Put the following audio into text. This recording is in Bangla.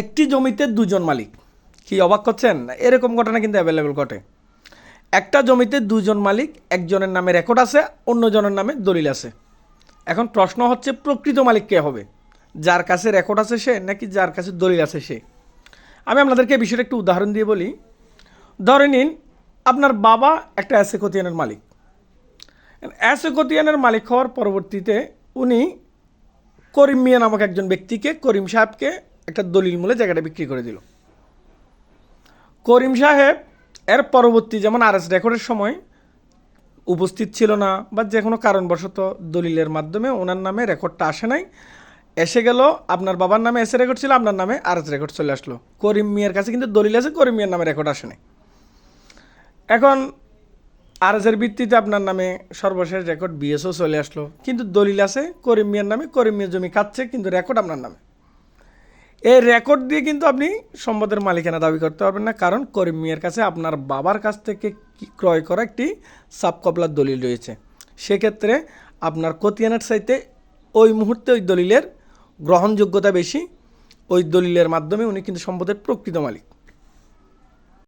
একটি জমিতে দুজন মালিক। কি অবাক করছেন? এরকম ঘটনা কিন্তু অ্যাভেলেবেল ঘটে। একটা জমিতে দুজন মালিক, একজনের নামে রেকর্ড আছে, অন্যজনের নামে দলিল আছে। এখন প্রশ্ন হচ্ছে, প্রকৃত মালিক কে হবে? যার কাছে রেকর্ড আছে সে, নাকি যার কাছে দলিল আছে সে? আমি আপনাদেরকে এই বিষয়টা একটু উদাহরণ দিয়ে বলি। ধরে নিন, আপনার বাবা একটা অ্যাসে খতিয়ানের মালিক। অ্যাসে খতিয়ানের মালিক হওয়ার পরবর্তীতে উনি করিম মিয়া নামক একজন ব্যক্তিকে, করিম সাহেবকে একটা দলিল মূলে জায়গাটা বিক্রি করে দিল। করিম সাহেব এর পরবর্তী যেমন আর এস রেকর্ডের সময় উপস্থিত ছিল না বা যে কোনো কারণবশত দলিলের মাধ্যমে ওনার নামে রেকর্ডটা আসে নাই, এসে গেল, আপনার বাবার নামে এসে রেকর্ড ছিল, আপনার নামে আর এস রেকর্ড চলে আসলো। করিম মিয়ার কাছে কিন্তু দলিল আছে, করিম মিয়ার নামে রেকর্ড আসে নাই। এখন আর এর ভিত্তিতে আপনার নামে সর্বশেষ রেকর্ড বিএসও চলে আসলো, কিন্তু দলিল আছে করিম মিয়ার নামে, করিম মিয়ার জমি খাচ্ছে, কিন্তু রেকর্ড আপনার নামে। এই রেকর্ড দিয়ে কিন্তু আপনি সম্পদের মালিকানা দাবি করতে পারবেন না। কারণ করিম মিয়ার কাছে আপনার বাবার কাছ থেকে ক্রয় করা একটি সাবকপলার দলিল রয়েছে। সেক্ষেত্রে আপনার কতিয়ানার সাইতে ওই মুহূর্তে ওই দলিলের গ্রহণযোগ্যতা বেশি। ওই দলিলের মাধ্যমে উনি কিন্তু সম্পদের প্রকৃত মালিক।